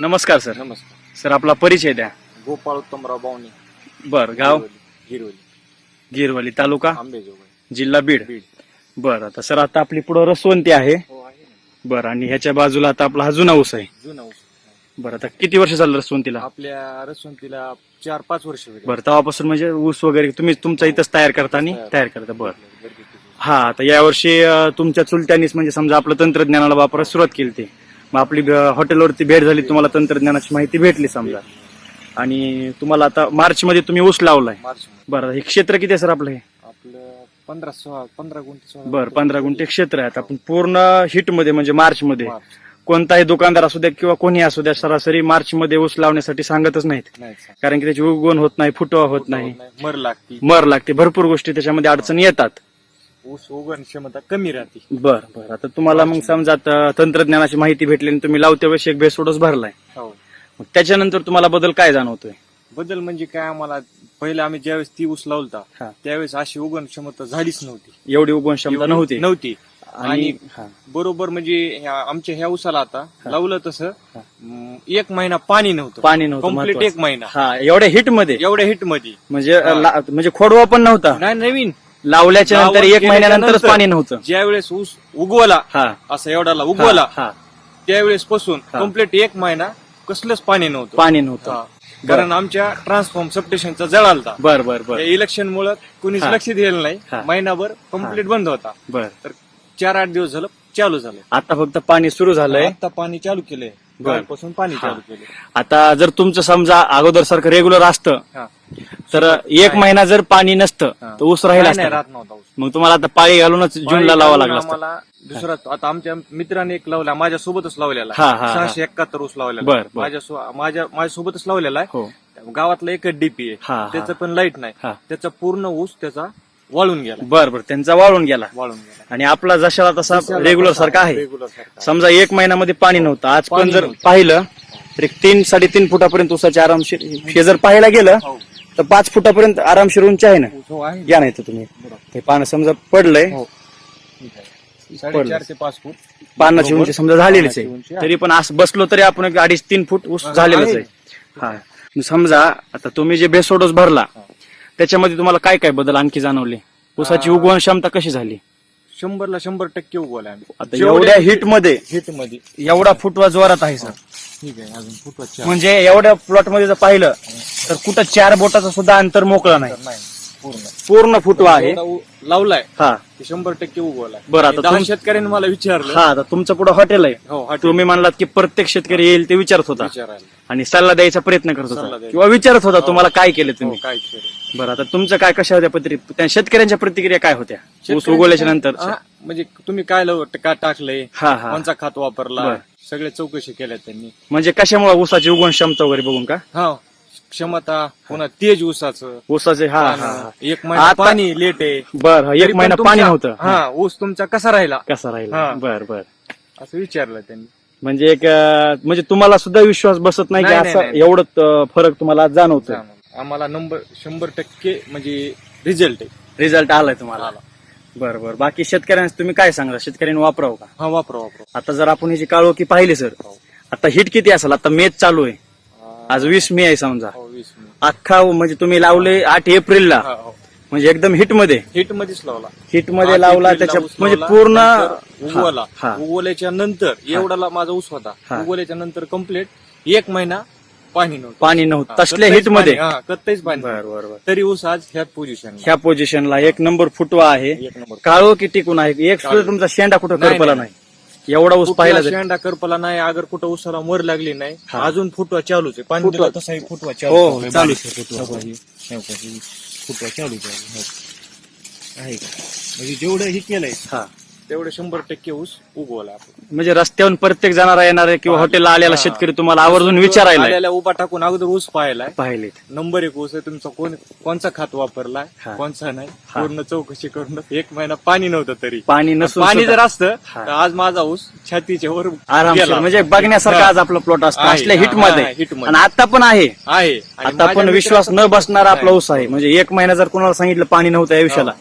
नमस्कार सर. नमस्कार. सर आपला परिचय द्या. गोपाळ उत्तमराव बावणे. बर गाव? हिरवली गिरवली. तालुका? आंबेजोगाई. जिल्हा बीड. बीड. बर आता सर आता आपली पुढं रसवंती आहे. हो आहे ना. बर आणि ह्याच्या बाजूला आता आपला हा जुना ऊस आहे. जुना ऊस. बरं आता किती वर्ष झालं रसवंतीला? आपल्या रसवंतीला चार पाच वर्ष झाली. बरं तेव्हापासून म्हणजे ऊस वगैरे तुम्ही तुमचा इथंच तयार करता आणि तयार करता बर. घरगुती ऊस. हा आता यावर्षी अं, तुमच्या चुलत्यांनीच म्हणजे समजा आपलं तंत्रज्ञानाला वापरायला सुरुवात केली ती. मग आपली हॉटेलवरती भेट झाली तुम्हाला तंत्रज्ञानाची माहिती भेटली समजा. आणि तुम्हाला आता मार्च मध्ये तुम्ही ऊस लावलाय. मार्च. बरं हे क्षेत्र किती आहे सर आपलं हे? आपलं पंधरा सोळा पंधरा गुंठे सोळा. बरं पंधरा गुंठे क्षेत्र आहे. आता आपण पूर्ण हिटमध्ये म्हणजे मार्च मध्ये मार्च. कोणताही दुकानदार असू द्या किंवा कोणी असू द्या सरासरी मार्च मध्ये ऊस लावण्यासाठी सांगतच नाहीत. नाही. कारण की त्याची उगवण होत नाही फुटवा होत नाही मर लागती. मर लागते भरपूर गोष्टी त्याच्यामध्ये अडचणी येतात. ऊस उगवण क्षमता कमी राहते. बर बर. आता तुम्हाला मग समजा आता तंत्रज्ञानाची माहिती भेटली आणि तुम्ही लावत्या वेळेस एक बेसोडच भरलाय. हो. मग त्याच्यानंतर तुम्हाला बदल काय जाणवतोय? बदल म्हणजे काय आम्हाला पहिलं आम्ही ज्यावेळेस ती ऊस लावलता हा. त्यावेळेस अशी उगवण क्षमता झालीच नव्हती. एवढी उगवण क्षमता नव्हती. नव्हती. आणि आणि हा. बरोबर म्हणजे ह्या- आमच्या ह्या उसाला आता लावलं तसं एक महिना पाणी नव्हतं. पाणी नव्हतं कंप्लीट महत्वाचं. एक महिना. हा एवढ्या हिटमध्ये एवढ्या हिटमध्ये म्हणजे ला- म्हणजे खोडवा पण नव्हता. नाही नवीन. लावल्याच्या नंतर एक महिन्यानंतरच केल्याच्या पाणी नव्हतं. ज्या वेळेस ऊस उगवला हा. असं एवढाला उगवला हा. त्यावेळेस पासून हा. कंप्लीट एक महिना कसलंच पाणी नव्हतं. पाणी नव्हतं. हा. कारण आमच्या ट्रान्सफॉर्म सबस्टेशनचा जळालता बर बर बर. इलेक्शन मुळे कुणीच हा. लक्ष दिलेलं हा. नाही महिनाभर कंप्लीट बंद होता. बर. तर चार आठ दिवस झालं चालू झालं. आता फक्त पाणी सुरू झालंय. आता पाणी चालू केलंय. कालपासून पाणी. चालू आता जर तुमचं समजा अगोदर सारखं रेग्युलर असतं हा. तर एक महिना जर पाणी नसतं हा. तर ऊस राहिला नाही, नाही, असता राहत नव्हता ऊस. मग तुम्हाला आता पाळी घालूनच जूनला लावा लागला असतं आम्हाला दुसरा आता आमच्या मित्राने एक लावला माझ्या सोबतच लावलेला हा, हा, हा. सहाशे एकाहत्तर ऊस लावलेला बर, बर. माझ्या सो- माझ्या माझ्या सोबतच लावलेला आहे हो गावातला एकच डीपी हा, हा. आहे त्याचं पण लाइट नाही हा. त्याचा पूर्ण ऊस त्याचा वाळून गेला. बर बर त्यांचा वाळून गेला. वाळून गेला. आणि आपला जशाला तसा रेग्युलर सारखा आहे. रेग्युलर सारखा समजा एक महिन्यामध्ये पाणी नव्हतं. आज पण पाणी जर नव्हतं. पाहिलं तर एक तीन साडेतीन फुटापर्यंत ऊसाचे आरामशीर हे जर पाहायला गेलं हो. तर पाच फुटापर्यंत आरामशीर उंची आहे ना? ऊस हो आहे घ्या नाही तर तुम्ही. बरोबर. हे पानं समजा पडलंय. हो. ठीक आहे. साडेचार ते पाच फूट. पानाची उंची समजा झालेलीच पानाची उंची आहे आहे. तरी पण असं बसलो तरी आपण एक अडीच तीन फूट ऊस हा, झालेलंच आहे. आहे. हा. समजा आता तुम्ही जे बेसोडोस भरला त्याच्यामध्ये तुम्हाला काय काय बदल आणखी जाणवले? ऊसाची उगवण क्षमता कशी झाली? शंभरला शंभर टक्के उगवला आता एवढ्या हिटमध्ये हिटमध्ये एवढा फुटवा जोरात आहे सर. ठीक आहे अजून फुटवा म्हणजे एवढ्या प्लॉटमध्ये जर पाहिलं तर कुठं चार बोटाचा सुद्धा अंतर मोकळा नाही. पूर्ण. पूर्ण फुटवा आहे. एवढा उ- लावलाय. हा. ते शंभर टक्के उगवलाय बरं, आता दहा तुम- शेतकऱ्यांनी मला विचारलं. हा आता तुमचं पुढे हॉटेल आहे. हो हॉटेल. तुम्ही म्हणलात की प्रत्येक शेतकरी येईल ते विचारत होता. विचारायला. आणि सल्ला द्यायचा प्रयत्न करत सल्ला होता द्यायचा. किंवा विचारत होता तुम्हाला काय केलं हो, तुम्ही काय केलं? बरं आता तुमचं काय कशा होत्या प्रतिक्रिया त्या शेतकऱ्यांच्या प्रतिक्रिया काय होत्या? ऊस उगवल्याच्या नंतर? हा, म्हणजे तुम्ही काय लाव- काय टाकलंय हा हा. कोणचा खात वापरला? बरं. सगळे चौकशी केल्या त्यांनी. म्हणजे कशामुळे ऊसाची उगवण क्षमता वगैरे बघून का? हा. क्षमता पुन्हा तेज ऊसाचं. ऊसाचे हा हा हा. एक महिना आता- पाणी लेट आहे. बर तरी एक पण महिना तुमचा- पाणी नव्हतं. हा ऊस तुमचा कसा राहिला? कसा राहिला? हा. बर बर. असं विचारलं त्यांनी. म्हणजे एक अं, म्हणजे तुम्हाला सुद्धा विश्वास बसत नाही की नाही, नाही, असं नाही. एवढं अं, फरक तुम्हाला जाणवतो. आम्हाला नंबर शंभर टक्के म्हणजे रिझल्ट आहे. रिझल्ट आलाय तुम्हाला. बर बर. बाकी शेतकऱ्यांना तुम्ही काय सांगा शेतकऱ्यांनी वापरावं का? हा वापरा वापरा आता जर आपण ह्याची काळोखी पाहिली सर हो. आता हिट किती असेल? आता मेच चालू आहे. आज वीस मे आहे समजा. हो, वीस. अख्खा म्हणजे तुम्ही लावले आठ एप्रिलला. हा. म्हणजे एकदम हिटमध्ये हिट मध्येच लावला. हिटमध्ये लावला त्याच्या म्हणजे पूर्ण उगवला. उगवल्याच्या नंतर एवढाला माझा ऊस होता. हा. उगवल्याच्या नंतर कंप्लीट एक महिना पाणी नव्हतं. पाणी नव्हतं. तसल्या हिटमध्ये पाणी, हा, कत्ताईच पाणी. बर बर बर. तरी ऊस आज ह्या पोझिशन ह्या पोझिशनला एक नंबर फुटवा आहे. एक नंबर काळो की टिकून आहे. एक सुद्धा तुमचा शेंडा कुठं करपला नाही. एवढा ऊस पाहिला जाईल शेंडा करपला नाही अगर कुठं ऊसाला मर लागली नाही हा. अजून फुटवा चालूच आहे पाणी दिलं तसाही फुटवा हो, चालू हो, आहे. चालू बारीक आहे फुटवा. हो, हो, फुटवा चालूच आहे हो. आहे का? म्हणजे जेवढं हे केलंय हा तेवढं शंभर टक्के ऊस उगवला आपण म्हणजे रस्त्यावरून प्रत्येक जाणारा येणारे किंवा. हॉटेलला आलेला हा. शेतकरी तुम्हाला आवर्जून विचारायला आल्याला उभा टाकून अगोदर ऊस पाहायलाय पाहिलेत नंबर एक ऊस आहे तुमचा कोण कोणचा खात वापरलाय हा. कोणचा नाही हा. पूर्ण चौकशी करून एक महिना पाणी नव्हतं तरी पाणी नसून पाणी सुद्धा जर असतं हा. तर आज माझा ऊस छातीच्या वर आरामशीर गेला. म्हणजे बघण्यासारखा हा. आज आपला प्लॉट असतो आहे, असल्या हा, हिटमध्ये हा, hit मध्ये. आणि आता पण आहे आहे आणि आता माझ्या पण विश्वास न मित्राचं- बसणारा आपला. ऊस आहे म्हणजे एक महिना जर कोणाला सांगितलं पाणी नव्हतं या विषयाला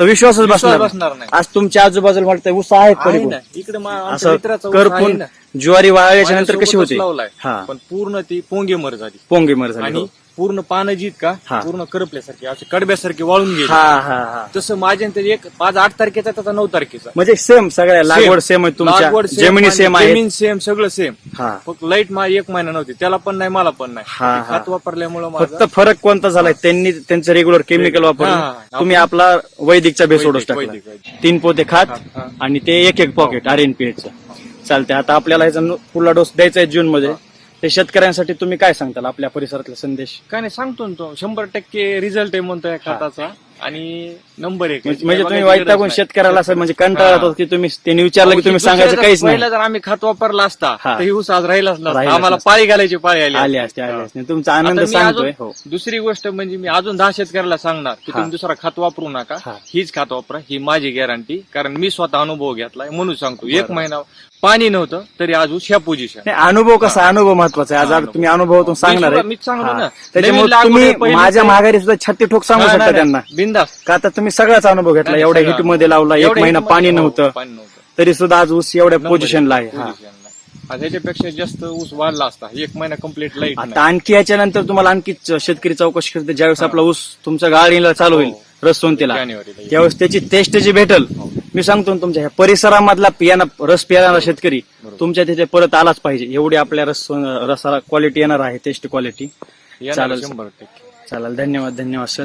तर विश्वासच विश्वास बसणार नाही. बसणार नाही. आज तुमच्या आजूबाजूला वाटतंय ऊस आहेत आहे इकडे मा- आमच्या असं मित्राचा ऊस आहे करपून ना. ज्वारी वाळल्याच्या नंतर कशी माझ्यासोबतच होते लावलाय. हा पण पूर्ण ती पोंगे मर झाली पोंगे मर झाली आणि हो. पूर्ण पानं जीत का हा. पूर्ण करपल्यासारखी असे कडब्यासारखे वाळून गेले. हा हा हा. तसं माझ्या ते एक पाच आठ तारखेचा त्याचा नऊ तारखेचा. म्हणजे सेम सगळ्या लागवड सेम आहे तुमच्या. जमिनी आणि सेम आहे. जमीन सेम सगळं सेम हा. फक्त लाइट मा एक महिना नव्हती त्याला पण नाही मला पण नाही. हा, ते खत वापरल्यामुळे फक्त माझा फरक कोणता झालाय? त्यांनी त्यांचं रेग्युलर केमिकल हा, वापरलं हा. तुम्ही आपला वैदिकचा बेस वैदिक, ओढच टाकला. वैदिक, वैदिक. तीन पोते खात हा. आणि ते एक एक पॉकेट आर एन पी चालते आता आपल्याला ह्याचा नु- पुढला डोस द्यायचा आहे जून मध्ये ते शेतकऱ्यांसाठी तुम्ही काय सांगताल आपल्या परिसरातला संदेश? काय नाही सांगतो ना तो. शंभर टक्के रिझल्ट आहे म्हणतोय खताचा. आणि नंबर एक. म्हणजे म्हणजे तुम्ही नाही. शेतकऱ्याला असं म्हणजे कंटाळा हा. येतो की तुम्ही त्यांनी विचारलं की तुम्ही सांगायचं काहीच नाही पहिला जर आम्ही खत वापरला असता हा. तर ही ऊस आज राहिलाच नसता आम्हाला. पाळी घालायची पाळी आली आले असती. आले. असते तुमचा आनंद आता मी सांगतोय अजून- हो दुसरी गोष्ट म्हणजे मी अजून दहा शेतकऱ्याला सांगणार की. तुम्ही दुसरा खत वापरू नका हा. हीच खत वापरा ही माझी गॅरंटी कारण मी स्वतः अनुभव घेतलाय म्हणून सांगतो एक महिना पाणी नव्हतं तरी आज ऊस ह्या पोझिशन नाही अनुभव कसा अनुभव महत्त्वाचा आहे आज आज तुम्ही अनुभवातून सांगणार सुद्धा- आहे मीच सांगतो हा. ना. त्याच्यामुळे नवीन लागवड आहे, तुम्ही पहिली माझ्या माघारी सुद्धा छत्ती ठोक सांगू शकता त्यांना बिंदास. का आता तुम्ही सगळाच अनुभव घेतला एवढ्या हिटमध्ये लावला एक महिना पाणी नव्हतं. पाणी नव्हतं. तरी सुद्धा आज ऊस एवढ्या पोझिशनला आहे हा. पोझिशनला. आज ह्याच्यापेक्षा जास्त ऊस वाढला असता. एक महिना कंप्लीट लाइट आता आणखी याच्या नंतर तुम्हाला आणखी च- शेतकरी चौकशी करते. ज्यावेळेस आपला ऊस तुमच्या गाडीला चालू होईल रस सोनतीला जानेवारीला त्यावेळेस त्याची टेस्ट जी भेटल मी सांगतो ना तुमच्या ह्या परिसरामधला पियाना रस पिणारा शेतकरी तुमच्या तिथे परत आलाच पाहिजे. एवढी आपल्या रस रसाला क्वालिटी येणार आहे टेस्ट क्वालिटी चालेल. शंभर टक्के. चालेल. धन्यवाद धन्यवाद सर